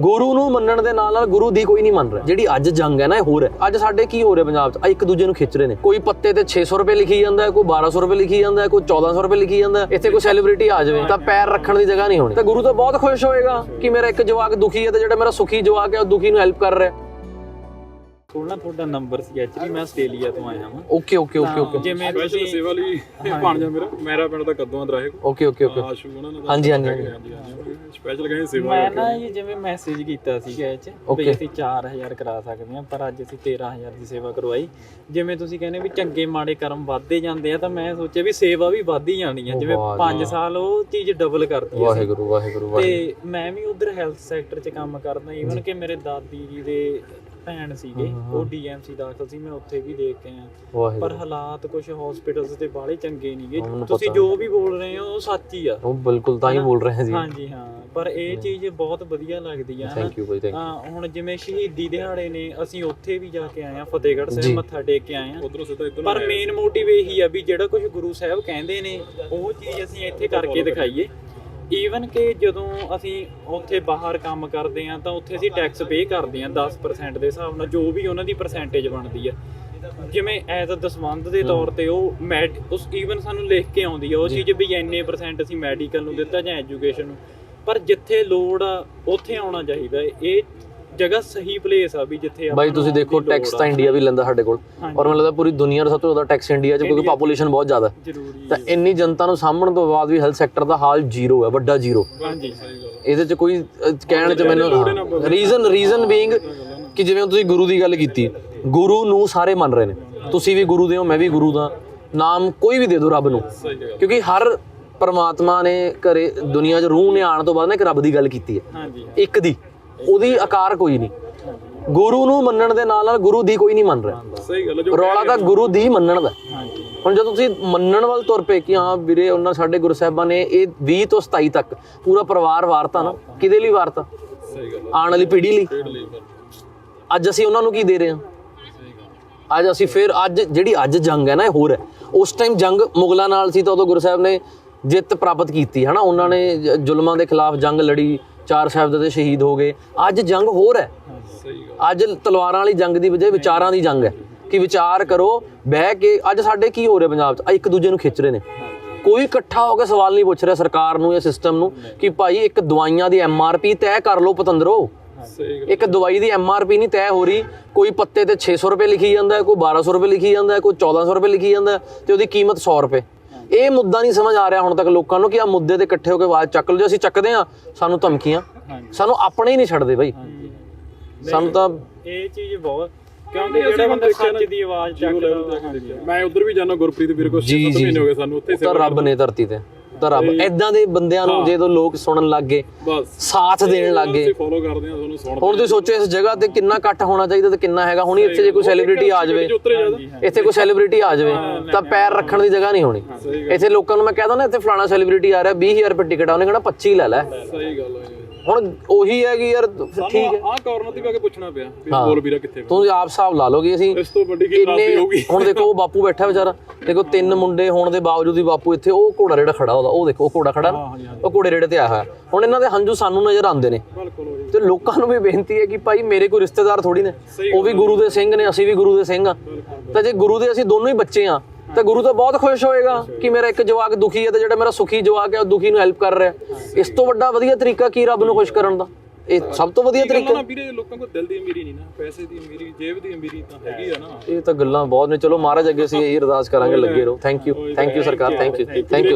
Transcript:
ਗੁਰੂ ਨੂੰ ਮੰਨਣ ਦੇ ਨਾਲ ਨਾਲ ਗੁਰੂ ਦੀ ਕੋਈ ਨਹੀਂ ਮੰਨ ਰਿਹਾ। ਜਿਹੜੀ ਅੱਜ ਜੰਗ ਹੈ ਨਾ, ਇਹ ਹੋਰ ਹੈ। ਅੱਜ ਸਾਡੇ ਕੀ ਹੋ ਰਿਹਾ ਪੰਜਾਬ 'ਚ? ਇੱਕ ਦੂਜੇ ਨੂੰ ਖਿੱਚ ਰਹੇ ਨੇ। ਕੋਈ ਪੱਤੇ ਤੇ 600 ਰੁਪਏ ਲਿਖੀ ਜਾਂਦਾ ਹੈ, ਕੋਈ 1200 ਰੁਪਏ ਲਿਖੀ ਜਾਂਦਾ ਹੈ, ਕੋਈ 1400 ਰੁਪਏ ਲਿਖੀ ਜਾਂਦਾ ਇੱਥੇ ਕੋਈ ਸੈਲੀਬ੍ਰਿਟੀ ਆ ਜਾਵੇ, ਤਾਂ ਪੈਰ ਰੱਖਣ ਦੀ ਜਗ੍ਹਾ ਨਹੀਂ ਹੋਣੀ। ਤਾਂ ਗੁਰੂ ਤਾਂ ਬਹੁਤ ਖੁਸ਼ ਹੋਏਗਾ ਕਿ ਮੇਰਾ ਇੱਕ ਜਵਾਕ ਦੁਖੀ ਹੈ ਤੇ ਜਿਹੜਾ ਮੇਰਾ ਸੁਖੀ ਜਵਾਕ ਹੈ, ਉਹ ਦੁਖੀ ਨੂੰ ਹੈਲਪ ਕਰ ਰਿਹਾ ਨਾ ਤੁਹਾਡਾ ਨੰਬਰ ਸੀ ਐਕਚੁਅਲੀ ਮੈਂ ਆਸਟ੍ਰੇਲੀਆ ਤੋਂ ਆਇਆ ਹਾਂ ਓਕੇ ਓਕੇ ਓਕੇ ਓਕੇ ਜਿਵੇਂ ਸਪੈਸ਼ਲ ਤੁਸੀਂ ਸੇਵਾ ਲਈ ਭਾਣਜਾ ਮੇਰਾ ਮੇਰਾ ਪਿੰਡ ਦਾ ਕਦੋਂ ਦਾ ਰਹੇ ਓਕੇ ਓਕੇ ਓਕੇ ਆਸ਼ੂ ਉਹਨਾਂ ਦਾ ਹਾਂਜੀ ਹਾਂਜੀ ਹਾਂਜੀ। ਸਪੈਸ਼ਲ ਕਹੇ ਸੇਵਾ ਮੈਂ ਨਾ ਇਹ ਜਿਵੇਂ ਮੈਸੇਜ ਕੀਤਾ ਸੀਗਾ ਇਹ ਚ. ਵੀ ਅਸੀਂ 4000 ਕਰਾ ਸਕਦੇ ਹਾਂ ਪਰ ਅੱਜ ਅਸੀਂ 13000 ਦੀ ਸੇਵਾ ਕਰਵਾਈ। ਜਿਵੇਂ ਤੁਸੀਂ ਕਹਿੰਦੇ ਵੀ ਚੰਗੇ ਮਾੜੇ ਕਰਮ ਵੱਧਦੇ ਜਾਂਦੇ ਆ ਤਾਂ ਮੈਂ ਸੋਚਿਆ ਵੀ ਸੇਵਾ ਵੀ ਵੱਧਦੀ ਜਾਣੀ ਆ। ਜਿਵੇਂ ਵਾਹ 5 ਸਾਲ ਉਹ ਚੀਜ਼ ਡਬਲ ਕਰਦੀ ਆ ਵਾਹਿਗੁਰੂ ਵਾਹਿਗੁਰੂ ਵਾਹਿਗੁਰੂ। ਤੇ ਮੈਂ ਵੀ ਉਧਰ ਹੈਲਥ ਸੈਕਟਰ 'ਚ ਕੰਮ ਕਰਦਾ ਈਵਨ ਕਿ ਮੇਰੇ ਦਾਦੀ ਜੀ ਦੇ ਭੈਣ ਸੀਗੇ ਉਹ ਡੀਐਮਸੀ ਦਾਖਲ ਸੀ ਮੈਂ ਉੱਥੇ ਵੀ ਦੇਖ ਕੇ ਆਇਆ। ਪਰ ਹਾਲਾਤ ਕੁਝ ਹਸਪੀਟਲਸ ਤੇ ਬਾਹਲੇ ਚੰਗੇ ਨਹੀਂਗੇ ਤੁਸੀਂ। ਜੋ ਵੀ ਬੋਲ ਰਹੇ ਹੋ ਉਹ ਸੱਚ ਹੀ ਆ। ਉਹ ਬਿਲਕੁਲ ਤਾਂ ਹੀ ਬੋਲ ਰਹੇ ਹਾਂ ਜੀ ਹਾਂਜੀ ਹਾਂ। ਪਰ ਇਹ ਚੀਜ਼ ਬਹੁਤ ਵਧੀਆ ਲੱਗਦੀ ਆ ਥੈਂਕ ਯੂ ਬਾਈ ਥੈਂਕ ਹਾਂ ਹੁਣ ਜਿਵੇਂ ਸ਼ਹੀਦੀ ਦਿਹਾੜੇ ਨੇ ਅਸੀਂ ਉੱਥੇ ਵੀ ਜਾ ਕੇ ਆਏ ਆ ਫਤਿਹਗੜ੍ਹ। ਸਾਹਿਬ ਮੱਥਾ ਟੇਕ ਕੇ ਆਏ ਆ। ਉਧਰੋਂ ਸਿੱਧਾ ਇੱਧਰ ਪਰ ਮੇਨ ਮੋਟਿਵ ਇਹੀ ਆ ਵੀ ਜਿਹੜਾ ਕੁਝ ਗੁਰੂ ਸਾਹਿਬ ਕਹਿੰਦੇ ਨੇ ਉਹ ਚੀਜ਼ ਅਸੀਂ ਇੱਥੇ ਕਰਕੇ ਦਿਖਾਈਏ। ਈਵਨ ਕਿ ਜਦੋਂ ਅਸੀਂ ਉੱਥੇ ਬਾਹਰ ਕੰਮ ਕਰਦੇ ਆ ਤਾਂ ਉੱਥੇ ਅਸੀਂ ਟੈਕਸ ਪੇ ਕਰਦੇ ਆ 10% ਦੇ ਹਿਸਾਬ ਨਾਲ ਜੋ ਵੀ ਉਹਨਾਂ ਦੀ ਪਰਸੈਂਟੇਜ ਬਣਦੀ ਆ। ਜਿਵੇਂ ਐਜ਼ ਅ ਦਸਵੰਧ ਦੇ ਤੌਰ ਤੇ ਉਹ ਮੈਡ ਉਸ ਈਵਨ ਸਾਨੂੰ ਲਿਖ ਕੇ ਆਉਂਦੀ ਆ ਉਹ ਚੀਜ਼ ਵੀ ਇੰਨੇ ਪਰਸੈਂਟ ਅਸੀਂ ਮੈਡੀਕਲ ਨੂੰ ਦਿੱਤਾ ਜਾਂ ਐਜੂਕੇਸ਼ਨ ਨੂੰ। ਪਰ ਜਿੱਥੇ ਲੋੜ ਆ ਉੱਥੇ ਆਉਣਾ ਚਾਹੀਦਾ। ਇਹ ਜਗ੍ਹਾ ਸਹੀ ਪਲੇਸ ਆ ਵੀ ਜਿੱਥੇ ਬਾਈ ਤੁਸੀਂ ਦੇਖੋ ਟੈਕਸ ਤਾਂ। ਇੰਡੀਆ ਵੀ ਲੈਂਦਾ ਸਾਡੇ ਕੋਲ। ਔਰ ਮੈਨੂੰ ਲੱਗਦਾ ਪੂਰੀ ਦੁਨੀਆ ਦਾ ਸਭ ਤੋਂ ਜ਼ਿਆਦਾ ਟੈਕਸ ਇੰਡੀਆ 'ਚ ਕਿਉਂਕਿ। ਪਾਪੂਲੇਸ਼ਨ ਬਹੁਤ ਜ਼ਿਆਦਾ। ਤਾਂ ਇੰਨੀ ਜਨਤਾ ਨੂੰ ਸਾਂਭਣ ਤੋਂ ਬਾਅਦ ਵੀ ਹੈਲਥ ਸੈਕਟਰ ਦਾ ਹਾਲ ਜ਼ੀਰੋ ਹੈ ਵੱਡਾ ਜ਼ੀਰੋ ਹਾਂਜੀ। ਇਹਦੇ 'ਚ ਕੋਈ ਕਹਿਣ 'ਚ ਮੈਨੂੰ ਰੀਜ਼ਨ ਰੀਜ਼ਨ ਬੀਇੰਗ ਕਿ ਜਿਵੇਂ ਤੁਸੀਂ ਗੁਰੂ ਦੀ ਗੱਲ ਕੀਤੀ ਗੁਰੂ ਨੂੰ ਸਾਰੇ ਮੰਨ ਰਹੇ ਨੇ। ਤੁਸੀਂ ਵੀ ਗੁਰੂ ਦੇ ਹੋ ਮੈਂ ਵੀ ਗੁਰੂ ਦਾ। ਨਾਮ ਕੋਈ ਵੀ ਦੇ ਦਿਓ ਰੱਬ ਨੂੰ। ਕਿਉਂਕਿ ਹਰ ਪਰਮਾਤਮਾ ਨੇ ਘਰੇ ਦੁਨੀਆ 'ਚ ਰੂਹ ਨੇ ਆਉਣ ਤੋਂ ਬਾਅਦ ਨਾ ਇੱਕ ਰੱਬ ਦੀ ਗੱਲ ਕੀਤੀ ਹੈ। ਹਾਂਜੀ। ਇੱਕ ਦੀ। ਉਹਦੀ ਆਕਾਰ ਕੋਈ ਨਹੀਂ। ਗੁਰੂ ਨੂੰ ਮੰਨਣ ਦੇ ਨਾਲ ਨਾਲ ਗੁਰੂ ਦੀ ਕੋਈ ਨਹੀਂ ਮੰਨ ਰਿਹਾ। ਸਹੀ ਗੱਲ ਹੈ ਜੋ ਰੌਲਾ ਤਾਂ ਗੁਰੂ ਦੀ ਮੰਨਣ ਦਾ। ਹੁਣ ਜਦੋਂ ਤੁਸੀਂ ਮੰਨਣ ਵੱਲ ਤੁਰ ਪਏ ਕਿ ਹਾਂ ਵੀਰੇ ਉਹਨਾਂ ਸਾਡੇ ਗੁਰੂ ਸਾਹਿਬਾਂ ਨੇ ਇਹ 20 ਤੋਂ 27 ਤੱਕ ਪੂਰਾ ਪਰਿਵਾਰ ਵਾਰਤਾ ਨਾ ਕਿਹਦੇ ਲਈ ਵਾਰਤਾ? ਸਹੀ ਗੱਲ ਆਉਣ ਵਾਲੀ ਪੀੜ੍ਹੀ ਲਈ। ਅੱਜ ਅਸੀਂ ਉਹਨਾਂ ਨੂੰ ਕੀ ਦੇ ਰਹੇ ਹਾਂ? ਅੱਜ ਅਸੀਂ ਫਿਰ ਅੱਜ ਜਿਹੜੀ ਅੱਜ ਜੰਗ ਹੈ ਨਾ ਇਹ ਹੋਰ ਹੈ। ਉਸ ਟਾਈਮ ਜੰਗ ਮੁਗਲਾਂ ਨਾਲ ਸੀ ਤਾਂ ਉਦੋਂ ਗੁਰੂ ਸਾਹਿਬ ਨੇ ਜਿੱਤ ਪ੍ਰਾਪਤ ਕੀਤੀ ਹਨਾ? ਉਹਨਾਂ ਨੇ ਜ਼ੁਲਮਾਂ ਦੇ ਖਿਲਾਫ ਜੰਗ ਲੜੀ ਚਾਰ ਸਾਹਿਬਜ਼ਾਦੇ ਸ਼ਹੀਦ ਹੋ ਗਏ। ਅੱਜ ਜੰਗ ਹੋਰ ਹੈ। ਸਹੀ ਗੱਲ। ਅੱਜ ਤਲਵਾਰਾਂ ਵਾਲੀ ਜੰਗ ਦੀ ਬਜਾਏ ਵਿਚਾਰਾਂ ਦੀ ਜੰਗ ਹੈ। ਕਿ ਵਿਚਾਰ ਕਰੋ ਬਹਿ ਕੇ ਅੱਜ ਸਾਡੇ ਕੀ ਹੋ ਰਿਹਾ ਪੰਜਾਬ 'ਚ? ਇੱਕ ਦੂਜੇ ਨੂੰ ਖਿੱਚ ਰਹੇ ਨੇ। ਕੋਈ ਇਕੱਠਾ ਹੋ ਕੇ ਸਵਾਲ ਨਹੀਂ ਪੁੱਛ ਰਿਹਾ ਸਰਕਾਰ ਨੂੰ ਜਾਂ ਸਿਸਟਮ ਨੂੰ ਕਿ ਭਾਈ ਇੱਕ ਦਵਾਈਆਂ ਦੀ ਐਮਆਰਪੀ ਤੈਅ ਕਰ ਲਓ ਪਤੰਦਰੋ। ਇੱਕ ਦਵਾਈ ਦੀ ਐਮਆਰਪੀ ਨਹੀਂ ਤੈਅ ਹੋ ਰਹੀ। ਕੋਈ ਪੱਤੇ ਤੇ 600 ਰੁਪਏ ਲਿਖੀ ਜਾਂਦਾ ਕੋਈ 1200 ਰੁਪਏ ਲਿਖੀ ਜਾਂਦਾ ਕੋਈ 1400 ਰੁਪਏ ਲਿਖੀ ਜਾਂਦਾ ਤੇ ਉਹਦੀ ਕੀਮਤ 100 ਰੁਪਏ। ਇਹ ਮੁੱਦਾ ਨਹੀਂ ਸਮਝ ਆ ਰਿਹਾ ਹੁਣ ਤੱਕ ਲੋਕਾਂ ਨੂੰ ਕਿ ਆ ਮੁੱਦੇ ਤੇ ਇਕੱਠੇ ਹੋ ਕੇ ਆਵਾਜ਼ ਚੱਕ ਲਓ ਜੇ ਅਸੀਂ ਚੱਕਦੇ ਆ ਸਾਨੂੰ ਧਮਕੀਆਂ। ਸਾਨੂੰ ਆਪਣੇ ਹੀ ਨਹੀਂ ਛੱਡਦੇ ਬਾਈ। ਸਾਨੂੰ ਤਾਂ ਇਹ ਚੀਜ਼ ਬਹੁਤ ਕਿਉਂਕਿ ਜਿਹੜਾ ਬੰਦਾ ਸੱਚ ਦੀ ਆਵਾਜ਼ ਚੱਕਦਾ ਹਾਂਜੀ। ਮੈਂ ਉਧਰ ਵੀ ਜਾਣਾ ਗੁਰਪ੍ਰੀਤ ਵੀਰ ਕੋਲ 7 ਮਹੀਨੇ ਹੋ ਗਏ ਸਾਨੂੰ ਉੱਥੇ ਤਾਂ ਰੱਬ ਨੇ ਧਰਤੀ ਤੇ। ਰੱਬ। ਐਦਾਂ ਦੇ ਬੰਦਿਆਂ ਨੂੰ ਜਦੋਂ ਲੋਕ ਸੁਣਨ ਲੱਗ ਗਏ ਬਸ। ਸਾਥ ਦੇਣ ਲੱਗ ਗਏ। ਫੋਲੋ ਕਰਦੇ ਹਾਂ ਤੁਹਾਨੂੰ ਸੁਣ ਹੁਣ ਤੁਸੀਂ ਸੋਚੋ ਇਸ ਜਗ੍ਹਾ ਤੇ ਕਿੰਨਾ ਇਕੱਠ ਹੋਣਾ ਚਾਹੀਦਾ ਤੇ ਕਿੰਨਾ ਹੈਗਾ। ਹੁਣੀ ਇੱਥੇ ਜੇ ਕੋਈ ਸੈਲੀਬ੍ਰਿਟੀ ਆ ਜਾਵੇ ਇੱਥੇ ਕੋਈ ਸੈਲੀਬ੍ਰਿਟੀ ਆ ਜਾਵੇ ਤਾਂ ਪੈਰ ਰੱਖਣ ਦੀ ਜਗ੍ਹਾ ਨਹੀਂ ਹੋਣੀ। ਇੱਥੇ ਲੋਕਾਂ ਨੂੰ ਮੈਂ ਕਹਿੰਦਾ ਨਾ ਇੱਥੇ ਫਲਾਣਾ ਸੈਲੀਬ੍ਰਿਟੀ ਆ ਰਿਹਾ 20000 ਰੁਪਏ ਟਿਕਟ ਆ ਉਹਨੇ ਕਹਿਣਾ 25 ਲੈ ਲੈ। ਸਹੀ ਗੱਲ ਹੈ ਹੁਣ ਉਹੀ ਹੈ ਕਿ ਯਾਰ ਠੀਕ ਹੈ। ਆਹ ਕਾਰਨ ਤੇ ਵੀ ਆ ਕੇ ਪੁੱਛਣਾ ਪਿਆ ਵੀ ਬੋਲ ਵੀਰਾ ਕਿੱਥੇ ਵਾ? ਤੂੰ ਆਪ ਹਿਸਾਬ ਲਾ ਲੋਗੇ ਅਸੀਂ ਇਸ ਤੋਂ ਵੱਡੀ ਕੀ ਰਾਸਤੀ ਇੰਨੇ ਹੋਊਗੀ? ਹੁਣ ਦੇਖੋ ਉਹ ਬਾਪੂ ਬੈਠਾ ਵਿਚਾਰਾ। ਦੇਖੋ ਤਿੰਨ ਮੁੰਡੇ ਹੋਣ ਦੇ ਬਾਵਜੂਦ ਵੀ ਬਾਪੂ ਇੱਥੇ ਉਹ ਘੋੜਾ ਰੇੜਾ ਖੜਾ ਉਹਦਾ ਉਹ ਦੇਖੋ ਉਹ ਘੋੜਾ ਖੜਾ ਨਾ ਉਹ ਘੋੜੇ ਰੇੜੇ ਤੇ ਆਇਆ ਹੋਇਆ। ਹੁਣ ਇਹਨਾਂ ਦੇ ਹੰਝੂ ਸਾਨੂੰ ਨਜ਼ਰ ਆਉਂਦੇ ਨੇ। ਬਿਲਕੁਲ। ਤੇ ਲੋਕਾਂ ਨੂੰ ਵੀ ਬੇਨਤੀ ਹੈ ਕਿ ਭਾਈ ਮੇਰੇ ਕੋਈ ਰਿਸ਼ਤੇਦਾਰ ਥੋੜੀ ਨੇ। ਉਹ ਵੀ ਗੁਰੂ ਦੇ ਸਿੰਘ ਨੇ ਅਸੀਂ ਵੀ ਗੁਰੂ ਦੇ ਸਿੰਘ ਆ ਤਾਂ ਜੇ ਗੁਰੂ ਦੇ ਅਸੀਂ ਦੋਨੋਂ ਹੀ ਬੱਚੇ ਆ ਤਾਂ ਗੁਰੂ ਤਾਂ ਬਹੁਤ ਖੁਸ਼ ਹੋਏਗਾ ਕਿ ਮੇਰਾ ਇੱਕ ਜਵਾਕ ਦੁਖੀ ਹੈ ਤੇ ਜਿਹੜਾ ਮੇਰਾ ਸੁਖੀ ਜਵਾਕ ਹੈ ਉਹ ਦੁਖੀ ਨੂੰ ਹੈਲਪ ਕਰ ਰਿਹਾ ਇਸ ਤੋਂ ਵੱਡਾ ਵਧੀਆ ਤਰੀਕਾ ਕੀ ਰੱਬ ਨੂੰ ਖੁਸ਼ ਕਰਨ ਦਾ? ਇਹ ਸਭ ਤੋਂ ਵਧੀਆ ਤਰੀਕਾ ਨਾ ਵੀਰੇ ਲੋਕਾਂ ਕੋਲ ਦਿਲ ਦੀ ਅਮੀਰੀ ਨਹੀਂ ਨਾ ਪੈਸੇ ਦੀ ਅਮੀਰੀ ਜੇਬ ਦੀ ਅਮੀਰੀ ਤਾਂ ਹੈਗੀ ਆ ਨਾ। ਇਹ ਤਾਂ ਗੱਲਾਂ ਬਹੁਤ ਨੇ। ਚਲੋ ਮਹਾਰਾਜ ਅੱਗੇ ਅਸੀਂ ਇਹ ਅਰਦਾਸ ਕਰਾਂਗੇ ਲੱਗੇ ਰਹੋ। ਥੈਂਕ ਯੂ ਥੈਂਕ ਯੂ ਸਰਕਾਰ ਥੈਂਕ ਯੂ ਥੈਂਕ ਯੂ